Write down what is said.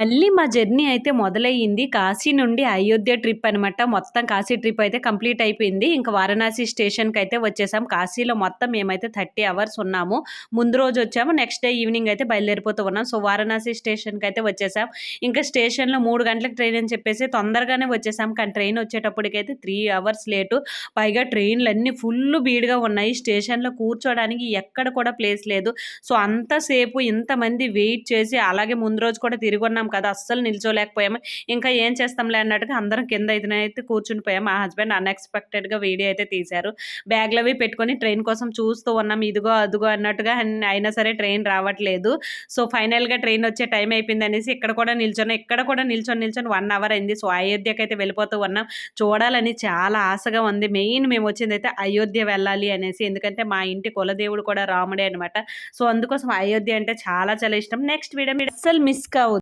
మళ్ళీ మా జర్నీ అయితే మొదలయ్యింది. కాశీ నుండి అయోధ్య ట్రిప్ అనమాట మొత్తం కాశీ ట్రిప్ అయితే కంప్లీట్ అయిపోయింది. ఇంకా వారణాసి స్టేషన్కి అయితే వచ్చేసాం. కాశీలో మొత్తం మేమైతే థర్టీ అవర్స్ ఉన్నాము. ముందు రోజు వచ్చాము. నెక్స్ట్ డే ఈవినింగ్ అయితే బయలుదేరిపోతూ ఉన్నాం. సో వారణాసి స్టేషన్కి అయితే వచ్చేసాం. ఇంకా స్టేషన్లో మూడు గంటలకు ట్రైన్ అని చెప్పేసి తొందరగానే వచ్చేసాం. కానీ ట్రైన్ వచ్చేటప్పటికైతే త్రీ అవర్స్ లేటు. పైగా ట్రైన్లు అన్నీ ఫుల్ బీడ్గా ఉన్నాయి. స్టేషన్లో కూర్చోడానికి ఎక్కడ కూడా ప్లేస్ లేదు. సో అంతసేపు ఇంతమంది వెయిట్ చేసి అలాగే ముందు రోజు కూడా తిరిగి ఉన్నాం కదా అస్సలు నిల్చోలేకపోయాము. ఇంకా ఏం చేస్తాంలే అన్నట్టుగా అందరం కింద అయితే కూర్చుని పోయాము. మా హస్బెండ్ అన్ఎక్స్పెక్టెడ్గా వీడియో అయితే తీశారు. బ్యాగ్లు అవి పెట్టుకొని ట్రైన్ కోసం చూస్తూ ఉన్నాం. ఇదిగో అదిగో అన్నట్టుగా అయినా సరే ట్రైన్ రావట్లేదు. సో ఫైనల్గా ట్రైన్ వచ్చే టైం అయిపోయింది అనేసి ఇక్కడ కూడా నిల్చొని ఇక్కడ కూడా నిల్చొని నిల్చొని వన్ అవర్ అయింది. సో అయోధ్యకి అయితే వెళ్ళిపోతూ ఉన్నాం. చూడాలని చాలా ఆశగా ఉంది. మెయిన్ మేము వచ్చింది అయితే అయోధ్య వెళ్ళాలి అనేసి. ఎందుకంటే మా ఇంటి కులదేవుడు కూడా రాముడే అనమాట సో అందుకోసం అయోధ్య అంటే చాలా చాలా ఇష్టం. నెక్స్ట్ వీడియో మీరు అస్సలు మిస్ కావద్దు.